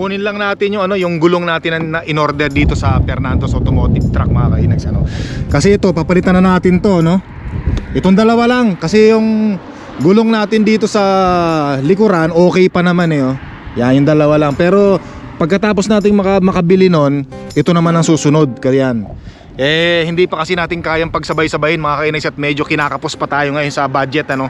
kukunin lang natin yung ano yung gulong natin na in-order dito sa Fernando's Automotive Truck mga kainags ano. Kasi ito papalitan na natin to no. Itong dalawa lang kasi yung gulong natin dito sa likuran okay pa naman eh oh. Yan yung dalawa lang pero pagkatapos nating maka, makabili nun, ito naman ang susunod kanyan. Eh hindi pa kasi natin kayang pagsabay-sabayin mga kainags at medyo kinakapos pa tayo ngayon sa budget ano.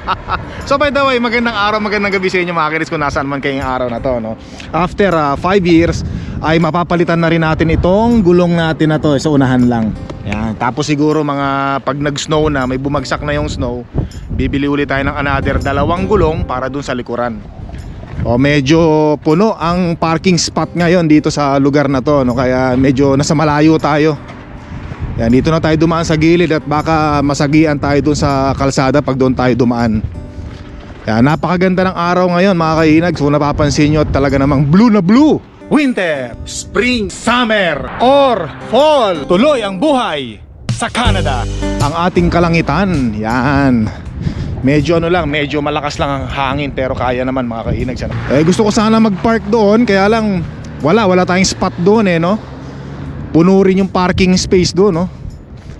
so by the way, magandang araw, magandang gabi sa inyo mga kainis kung nasaan man kayong araw na to no. After 5 years ay mapapalitan na rin natin itong gulong natin na to sa unahan lang. Yan. Tapos siguro mga pag nag-snow na, may bumagsak na yung snow, bibili ulit tayo ng another dalawang gulong para dun sa likuran. O medyo puno ang parking spot ngayon dito sa lugar na to no kaya medyo nasa malayo tayo. Yan dito na tayo dumaan sa gilid at baka masagian tayo dun sa kalsada pag doon tayo dumaan. Yan napakaganda ng araw ngayon mga kainag. So napapansin nyo talaga namang blue na blue. Winter, spring, summer, or fall. Tuloy ang buhay sa Canada. Ang ating kalangitan. Yan. Medyo ano lang, medyo malakas lang ang hangin pero kaya naman mga kainag sana. Eh gusto ko sana mag-park doon kaya lang wala, wala tayong spot doon eh no. Puno rin yung parking space doon no.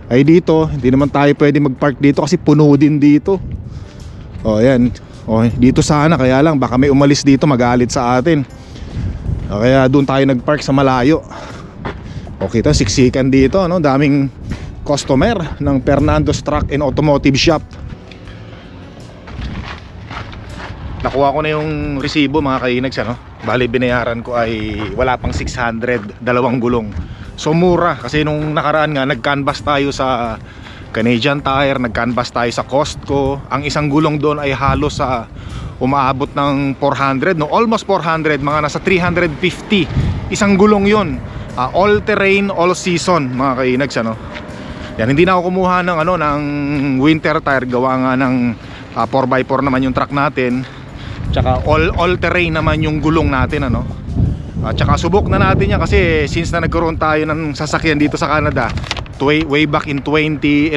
Ay dito, hindi naman tayo pwede mag-park dito kasi puno din dito. Oh, yan. Oh, dito sana kaya lang baka may umalis dito magalit sa atin. O, kaya doon tayo nag-park sa malayo. Okay, to siksikan dito no, daming customer ng Fernando's Truck and Automotive Shop. Nakuha ko na yung resibo mga kainags ano. Bali binayaran ko ay wala pang 600, dalawang gulong. So mura kasi nung nakaraan nga nag-canvas tayo sa Canadian Tire, nag-canvas tayo sa Costco. Ang isang gulong doon ay halos sa umaabot ng 400, no almost 400, mga nasa 350. Isang gulong 'yon. all terrain, all season mga kainags ano. Yan hindi na ako kumuha ng ano ng winter tire gawa nga ng ah, 4x4 naman yung truck natin. Tsaka all all terrain naman yung gulong natin ano. At tsaka subok na natin yan kasi since na nagkaroon tayo ng sasakyan dito sa Canada way, way back in 2011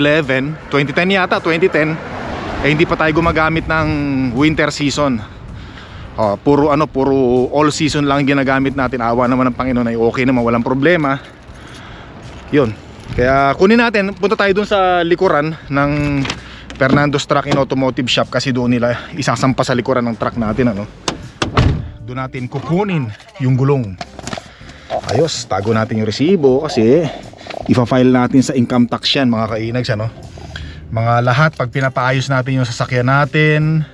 2010 yata 2010 eh hindi pa tayo gumagamit ng winter season. Oh, puro ano puro all season lang ginagamit natin. Awa naman ng Panginoon ay okay naman walang problema. Yun. Kaya kunin natin punta tayo dun sa likuran ng Fernando's Truck and Automotive Shop kasi doon nila isasampa sa likuran ng truck natin ano? Doon natin kukunin yung gulong. Ayos tago natin yung resibo kasi ipa-file natin sa income tax yan mga kainags ano? Mga lahat pag pinapaayos natin yung sasakyan natin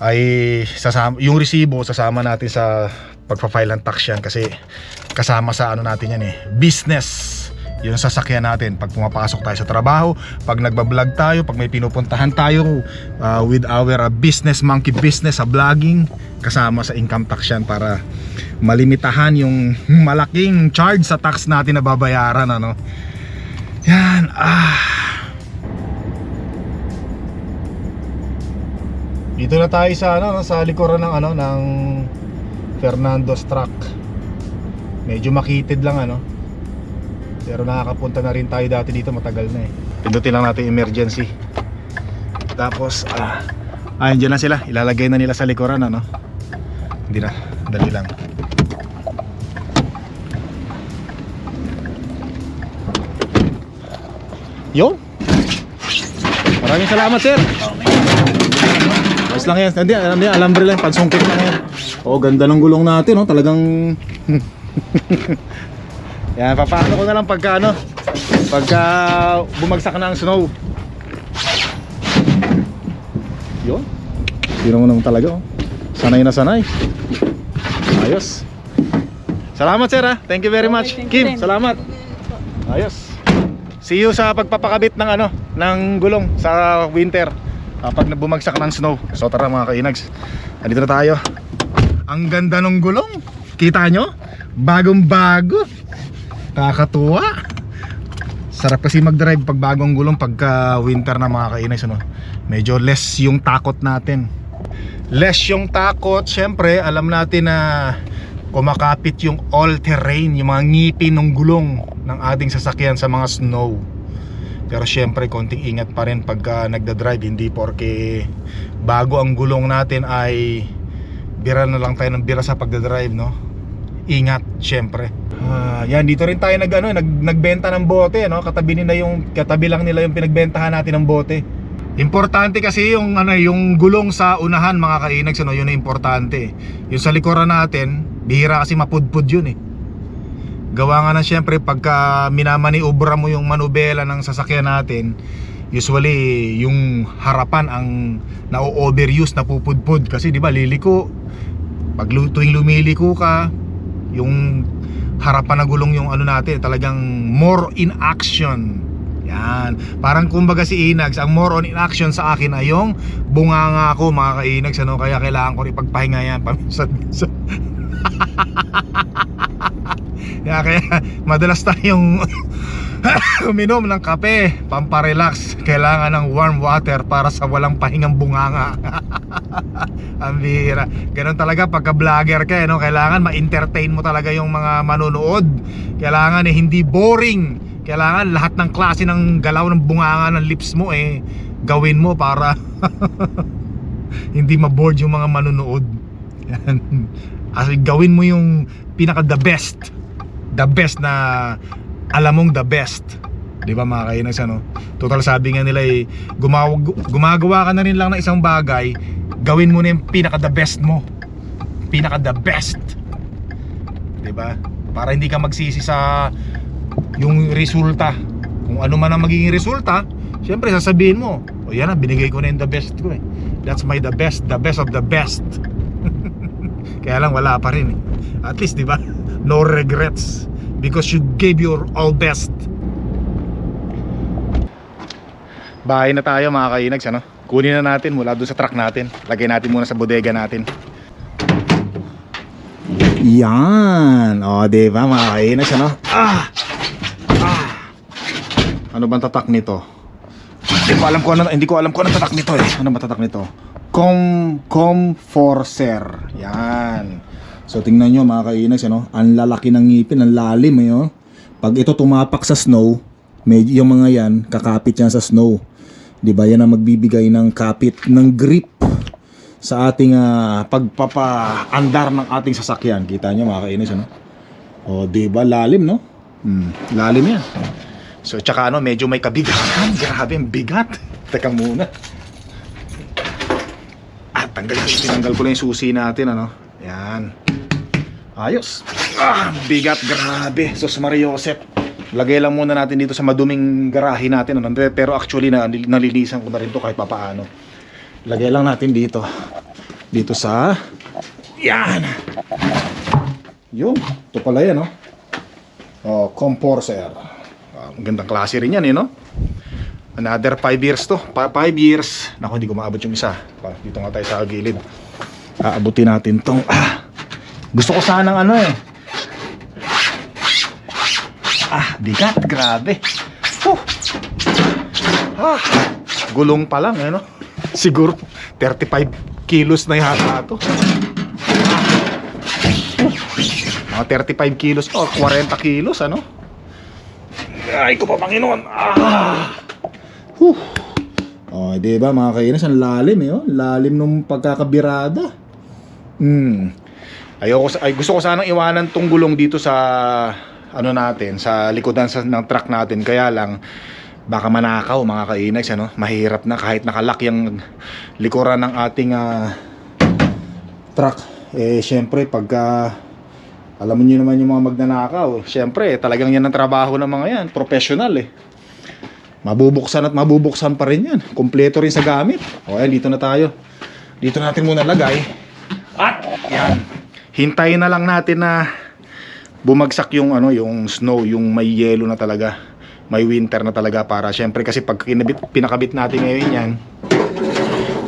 ay sasama, yung resibo sasama natin sa pagpa-file ng tax yan kasi kasama sa ano natin yan eh business yung sasakyan natin. Pag pumapasok tayo sa trabaho pag nagbablog tayo pag may pinupuntahan tayo uh, with our uh, business monkey business sa vlogging kasama sa income tax yan para malimitahan yung malaking charge sa tax natin na babayaran ano? Yan ah. Dito na tayo sa ano no, sa likuran ng ano ng Fernando's truck. Medyo makitid lang ano pero nakakapunta na rin tayo dati dito matagal na eh pindutin lang natin emergency tapos ah, ayun dyan na sila ilalagay na nila sa likuran ano hindi na dali lang yun maraming salamat sir Ayos lang yan. Hindi, alam niya, alambre lang, pansungkit lang yan. Oh, ganda ng gulong natin, oh. Talagang Yan, papasok ko na lang pagka ano, pagka bumagsak na ang snow. Yun. Yun mo naman talaga, oh. Sanay na sanay. Ayos. Salamat sir ha. Thank you very much. you Kim, din. salamat. Ayos. See you sa pagpapakabit ng ano, ng gulong sa winter. Ah, pag bumagsak ng snow. So tara mga kainags. Andito na tayo. Ang ganda ng gulong. Kita nyo? Bagong bago. Nakakatuwa. Sarap kasi mag-drive pag bagong gulong pagka winter na mga kainags ano. Medyo less yung takot natin. Less yung takot, syempre alam natin na kumakapit yung all-terrain, yung mga ngipin ng gulong ng ating sasakyan sa mga snow. Pero syempre konting ingat pa rin pagka nagda-drive hindi porke bago ang gulong natin ay bira na lang tayo ng bira sa pagdadrive no ingat syempre Ah, yan dito rin tayo nag ano nag, nagbenta ng bote no katabi nila yung katabi lang nila yung pinagbentahan natin ng bote Importante kasi yung ano yung gulong sa unahan mga kainags ano yun ang importante. Yung sa likuran natin, bihira kasi mapudpud yun eh. Gawa nga na syempre pagka minamaniobra mo yung manubela ng sasakyan natin, usually yung harapan ang na-overuse na pupudpud kasi di ba liliko pag tuwing lumiliko ka yung harapan na gulong yung ano natin talagang more in action yan. Parang kumbaga si Inags, ang more on in action sa akin ay yung bunganga ko mga ka-Inags. Ano? Kaya kailangan ko rin pagpahinga yan paminsan-minsan. kaya, kaya madalas tayong uminom ng kape, pamparelax. Kailangan ng warm water para sa walang pahingang bunganga. ang bihira. Ganun talaga pagka vlogger ka, eh, no? kailangan ma-entertain mo talaga yung mga manonood. Kailangan eh, hindi boring kailangan lahat ng klase ng galaw ng bunganga ng lips mo eh gawin mo para hindi ma-bored yung mga manonood yan As in, gawin mo yung pinaka the best. The best na alam mong the best. Di ba mga kainas ano? Total sabi nga nila eh gumawa, gumagawa ka na rin lang ng isang bagay gawin mo na yung pinaka the best mo. Pinaka the best. Di ba? Para hindi ka magsisi sa yung resulta. Kung ano man ang magiging resulta syempre sasabihin mo o yan na binigay ko na yung the best ko eh. That's my the best the best of the best kaya lang wala pa rin. At least di ba? No regrets. Because you gave your all best. Bahay na tayo mga kainags ano? Kunin na natin mula doon sa truck natin. Lagay natin muna sa bodega natin. Yan. O di ba mga kainags ano? Ah! Ano bang tatak nito? Hindi ko alam kung ano, hindi ko alam kung ano tatak nito eh. Ano ba tatak nito? Com Comforcer. Yan. So tingnan nyo mga kainags, ano? Ang lalaki ng ngipin, ang lalim eh, oh. Pag ito tumapak sa snow, medyo yung mga yan, kakapit yan sa snow. 'Di ba? Yan ang magbibigay ng kapit ng grip sa ating ah, pagpapaandar ng ating sasakyan. Kita nyo mga kainis, ano? O, di ba? Lalim, no? Hmm, lalim yan. So, tsaka ano, medyo may kabigatan. Grabe, ang bigat. Teka muna. Ah, tanggal ko. Tinanggal ko lang yung susi natin, ano? Yan. Ayos. Ah, bigat, grabe. Sus Mario Josep. Lagay lang muna natin dito sa maduming garahe natin. Ano? Pero actually, na, nalilisan ko na rin to kahit papaano. Lagay lang natin dito. Dito sa... Yan. Yun. Ito pala yan, no? Oh, composer. Ah, ang gandang klase rin yan, eh, no? Another 5 years to. 5 years. Naku, hindi ko maabot yung isa. Dito nga tayo sa gilid. Aabutin natin tong... Ah, gusto ko sanang ano eh. Ah, bigat. Grabe. Huh. Ah, gulong pa lang, eh, no? Siguro 35 kilos na yata ito. Mga 35 kilos o 40 kilos, ano? Ay ko pa, Panginoon. Ah! Huh. Oh, di ba mga kainis, ang lalim eh, oh. Lalim nung pagkakabirada. Hmm. Ayoko ay gusto ko sanang iwanan tong gulong dito sa ano natin, sa likodan sa ng truck natin. Kaya lang baka manakaw mga kainags ano. Mahirap na kahit nakalak yung likuran ng ating ah, truck. Eh syempre pagka alam nyo naman yung mga magnanakaw. Siyempre, talagang yan ang trabaho ng mga yan. Professional eh. Mabubuksan at mabubuksan pa rin yan. Kompleto rin sa gamit. O yan, dito na tayo. Dito natin muna lagay. At yan. Hintayin na lang natin na bumagsak yung ano, yung snow, yung may yelo na talaga. May winter na talaga para syempre kasi pag kinabit, pinakabit natin ngayon yan,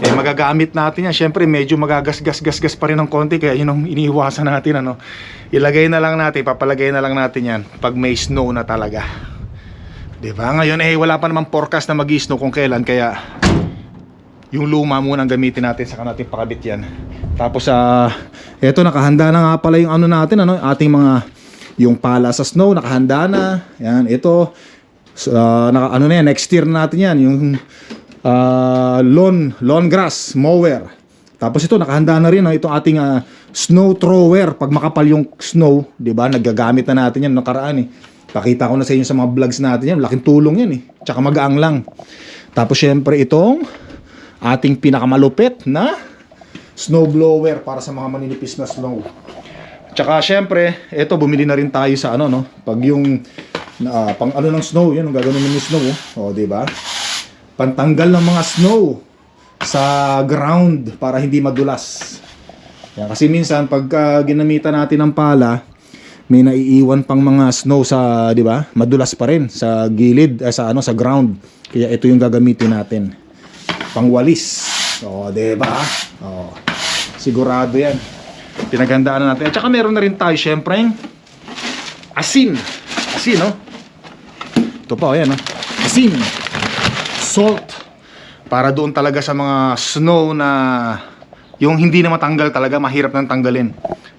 eh magagamit natin yan. Syempre medyo magagasgas-gasgas pa rin ng konti kaya yun ang iniiwasan natin ano. Ilagay na lang natin, papalagay na lang natin yan pag may snow na talaga. 'Di ba? Ngayon eh wala pa namang forecast na magi-snow kung kailan kaya yung luma muna ang gamitin natin saka natin pakabit yan. Tapos sa eto nakahanda na nga pala yung ano natin ano, ating mga yung pala sa snow nakahanda na. Yan, ito sa naka, ano na yan, next year na natin yan yung uh, lawn lawn grass mower Tapos ito, nakahanda na rin ah, itong ating ah, snow thrower. Pag makapal yung snow, di ba? Nagagamit na natin yan nakaraan eh. Pakita ko na sa inyo sa mga vlogs natin yan. Laking tulong yan eh. Tsaka magaang lang. Tapos syempre itong ating pinakamalupit na snow blower para sa mga maninipis na snow. Tsaka syempre, ito bumili na rin tayo sa ano no, pag yung ah, pang ano ng snow, yan, gagawin mo yung snow, oh, oh di ba? Pantanggal ng mga snow sa ground para hindi madulas. Yan, kasi minsan pagka ginamitan natin ng pala, may naiiwan pang mga snow sa, di ba? Madulas pa rin sa gilid, eh, sa ano, sa ground. Kaya ito yung gagamitin natin. Pangwalis. Oh, di ba? Oh. Sigurado 'yan. Pinaghandaan na natin. At saka meron na rin tayo syempre asin. Asin, no? Ito pa, oh, yan, no? Asin. Salt. Para doon talaga sa mga snow na yung hindi na matanggal talaga, mahirap nang tanggalin.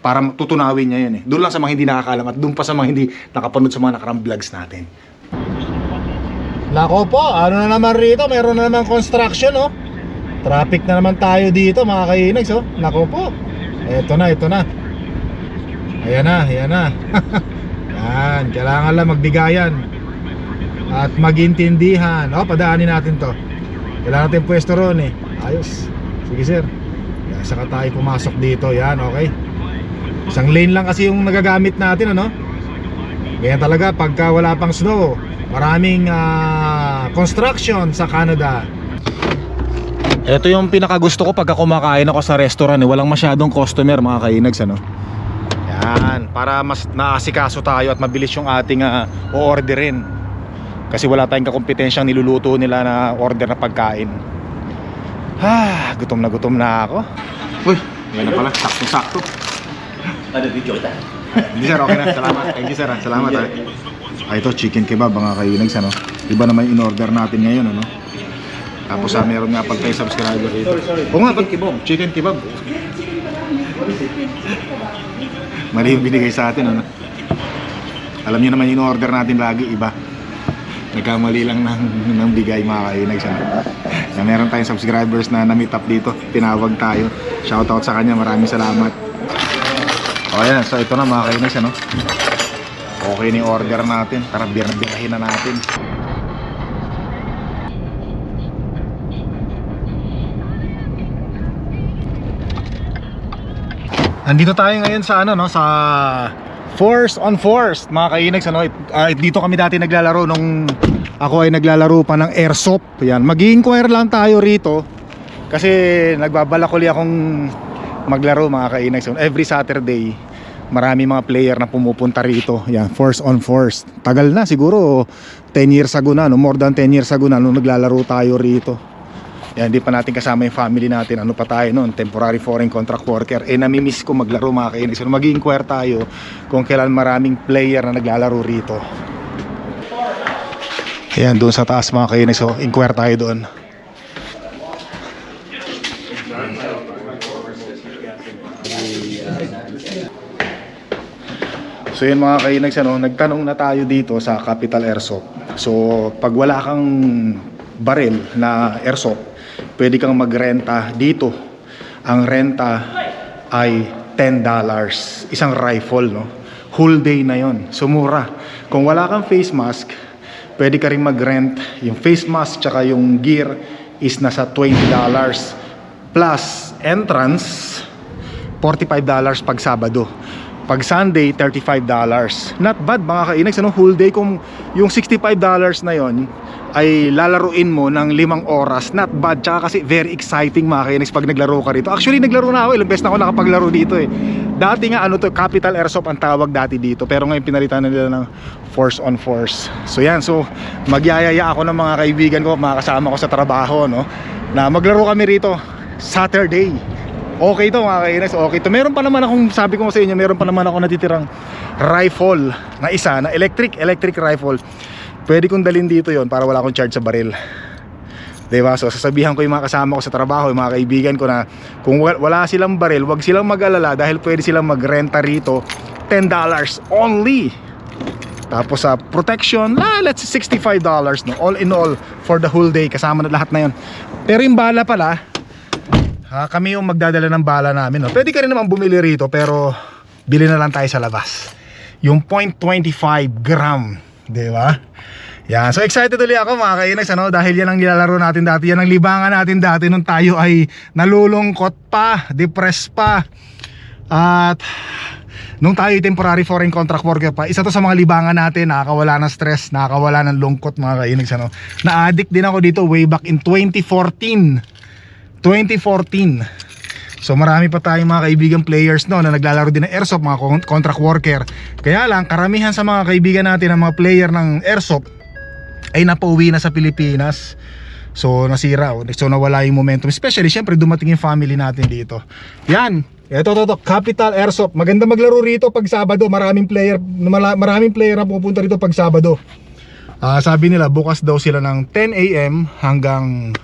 Para tutunawin niya yan eh. Doon lang sa mga hindi nakakalam at doon pa sa mga hindi nakapanood sa mga nakarang vlogs natin. Nako po, ano na naman rito? Meron na naman construction, oh. Traffic na naman tayo dito, mga kainags, oh. Nako po. Eto na, ito na. Ayan na, ayan na. yan, kailangan lang magbigayan. At magintindihan. Oh, padaanin natin to. Kailangan natin pwesto ron eh. Ayos. Sige sir. Yan, saka tayo pumasok dito. Yan, okay. Isang lane lang kasi yung nagagamit natin, ano? Ganyan talaga pagka wala pang snow. Maraming ah, construction sa Canada. Ito yung pinakagusto ko pagka kumakain ako sa restaurant eh. Walang masyadong customer mga kainags ano. Yan, para mas naasikaso tayo at mabilis yung ating uh, o-orderin. Kasi wala tayong kakompetensyang niluluto nila na order na pagkain. Ah, gutom na gutom na ako. Uy, yan na pala, sakto-sakto. Ada video kita. Hindi sir, okay na. Salamat. Thank you sir. ah. Salamat. ah. Ah, ito chicken kebab mga kainags ano. Iba naman yung in-order natin ngayon ano. Tapos ah, meron nga pag tayo subscriber dito. Oo nga, pag kebab. Chicken kebab. Mali yung binigay sa atin ano. Alam niyo naman yung order natin lagi iba. Nagkamali lang ng, ng bigay mga kainags ano. Na meron tayong subscribers na na-meet up dito. Tinawag tayo. Shoutout sa kanya. Maraming salamat. O ayan, so ito na mga kainags ano. Okay yung order natin. Tara, birahin na natin. Andito tayo ngayon sa ano no sa Force on Force mga kainags ano Ah, dito kami dati naglalaro nung ako ay naglalaro pa ng airsoft yan mag-inquire lang tayo rito kasi nagbabalak uli akong maglaro mga kainags every Saturday marami mga player na pumupunta rito yan Force on Force tagal na siguro 10 years ago na no more than 10 years ago na nung naglalaro tayo rito yan, hindi pa natin kasama yung family natin. Ano pa tayo noon? Temporary foreign contract worker. Eh, namimiss ko maglaro mga kainis. So, mag-inquire tayo kung kailan maraming player na naglalaro rito. Ayan, doon sa taas mga kainis. So, inquire tayo doon. So yun mga kainags ano, nagtanong na tayo dito sa Capital Airsoft. So pag wala kang baril na airsoft, pwede kang magrenta dito. Ang renta ay $10. Isang rifle, no? Whole day na yon. So mura. Kung wala kang face mask, pwede ka rin mag-rent. Yung face mask tsaka yung gear is nasa $20. Plus entrance, $45 pag Sabado. Pag Sunday, $35. Not bad mga kainags, ano, whole day kung yung $65 na yon ay lalaruin mo ng limang oras. Not bad, tsaka kasi very exciting mga kainags pag naglaro ka rito. Actually, naglaro na ako, ilang beses na ako nakapaglaro dito eh. Dati nga, ano to, Capital Airsoft ang tawag dati dito. Pero ngayon pinalitan na nila ng Force on Force. So yan, so magyayaya ako ng mga kaibigan ko, mga kasama ko sa trabaho, no, na maglaro kami rito Saturday. Okay to mga kainis, okay to. Meron pa naman akong, sabi ko sa inyo, meron pa naman ako natitirang rifle na isa, na electric, electric rifle. Pwede kong dalhin dito yon para wala akong charge sa baril. Diba? So sasabihan ko yung mga kasama ko sa trabaho, yung mga kaibigan ko na kung wa- wala silang baril, wag silang mag-alala dahil pwede silang magrenta rito $10 only. Tapos sa protection, ah, let's say $65 no? All in all for the whole day kasama na lahat na 'yon. Pero yung bala pala, ah, kami yung magdadala ng bala namin. No? Pwede ka rin naman bumili rito pero bili na lang tayo sa labas. Yung 0.25 gram, di ba? Yan. So excited ulit ako mga kainags ano dahil yan ang nilalaro natin dati. Yan ang libangan natin dati nung tayo ay nalulungkot pa, depressed pa. At nung tayo ay temporary foreign contract worker pa, isa to sa mga libangan natin, nakakawala ng stress, nakakawala ng lungkot mga kainags ano. Na-addict din ako dito way back in 2014. 2014. So marami pa tayong mga kaibigan players no na naglalaro din ng airsoft, mga con- contract worker. Kaya lang karamihan sa mga kaibigan natin ng mga player ng airsoft ay napauwi na sa Pilipinas. So nasira, oh. so nawala yung momentum. Especially syempre dumating yung family natin dito. Yan. Ito to to, Capital Airsoft. Maganda maglaro rito pag Sabado. Maraming player, maraming player na pupunta rito pag Sabado. Ah, sabi nila bukas daw sila ng 10 AM hanggang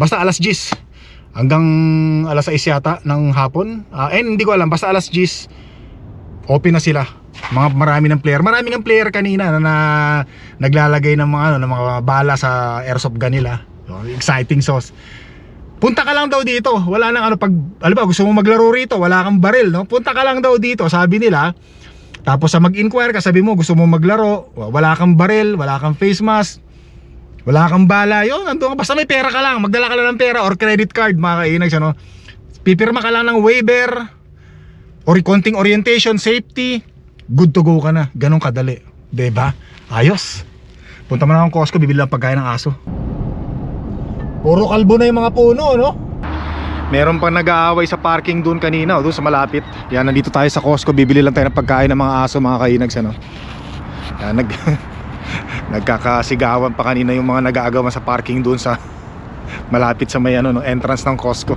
basta alas 10 hanggang alas 6 yata ng hapon. Ah, eh hindi ko alam, basta alas 10 open na sila. Mga marami ng player. Marami ng player kanina na, na naglalagay ng mga ano, ng mga bala sa airsoft gun nila. Exciting sauce. Punta ka lang daw dito. Wala nang ano pag alam ba gusto mo maglaro rito, wala kang baril, no? Punta ka lang daw dito, sabi nila. Tapos sa mag-inquire ka, sabi mo gusto mo maglaro, wala kang baril, wala kang face mask, wala kang bala, yun, nandun ka. Basta may pera ka lang, magdala ka lang ng pera or credit card, mga kainags, ano. Pipirma ka lang ng waiver, or konting orientation, safety, good to go ka na. Ganun kadali. ba? Ayos. Punta mo na akong Costco, bibili lang pagkain ng aso. Puro kalbo na yung mga puno, no? Meron pang nag-aaway sa parking doon kanina, doon sa malapit. Yan, nandito tayo sa Costco, bibili lang tayo ng pagkain ng mga aso, mga kainags, ano. Yan, nag nagkakasigawan pa kanina yung mga nag-aagawan sa parking doon sa malapit sa may ano, no, entrance ng Costco.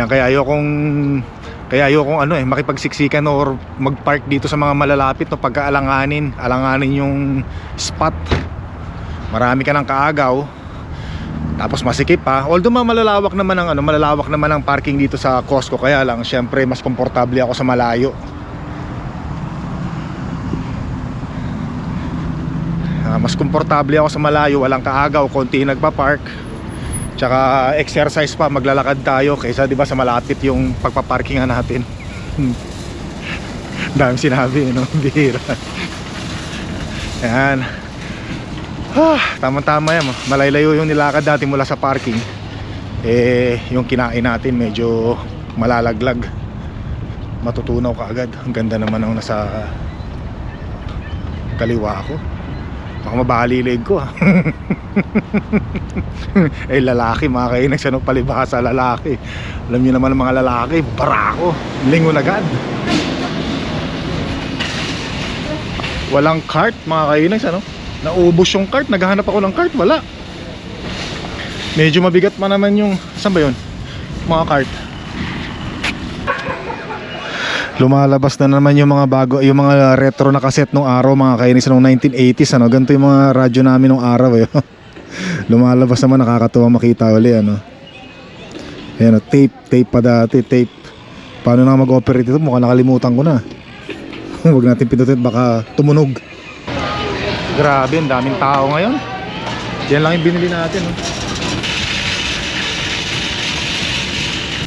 Yan, kaya ayokong kaya ayokong ano eh makipagsiksikan or magpark dito sa mga malalapit no pagkaalanganin, alanganin yung spot. Marami ka ng kaagaw. Tapos masikip pa. Although ma- malalawak naman ang ano, malalawak naman ang parking dito sa Costco kaya lang syempre mas komportable ako sa malayo. Mas komportable ako sa malayo, walang kaagaw, konti nagpa-park. Tsaka exercise pa, maglalakad tayo kaysa 'di ba sa malapit yung pagpaparkingan natin. Dami sinabi, no? Bihira. Yan. Ah, tama-tama yan. Malaylayo yung nilakad natin mula sa parking. Eh, yung kinain natin medyo malalaglag. Matutunaw ka agad. Ang ganda naman ang nasa kaliwa ko. Baka mabali leg ko ah. eh lalaki mga kayo nagsano palibhasa sa lalaki. Alam niyo naman ang mga lalaki, barako, lingon agad. Walang cart mga kainags ano? Naubos yung cart, naghahanap ako ng cart, wala. Medyo mabigat pa naman yung, saan ba yun? Mga cart. Lumalabas na naman yung mga bago, yung mga retro na cassette nung araw, mga kainis nung 1980s, ano? Ganito yung mga radyo namin nung araw, eh. Lumalabas naman, nakakatuwa makita uli, ano? Ayan, oh, tape, tape pa dati, tape. Paano na mag-operate ito? Mukhang nakalimutan ko na. Huwag natin pindutin, baka tumunog. Grabe, ang daming tao ngayon. Yan lang yung binili natin, oh.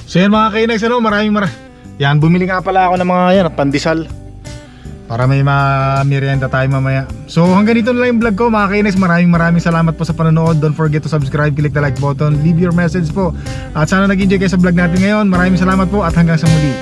So yan mga kainags, ano, maraming maraming yan, bumili nga pala ako ng mga yan, pandesal. Para may ma-merienda tayo mamaya. So hanggang dito na lang yung vlog ko mga kainex. Maraming maraming salamat po sa panonood. Don't forget to subscribe, click the like button, leave your message po. At sana nag-enjoy kayo sa vlog natin ngayon. Maraming salamat po at hanggang sa muli.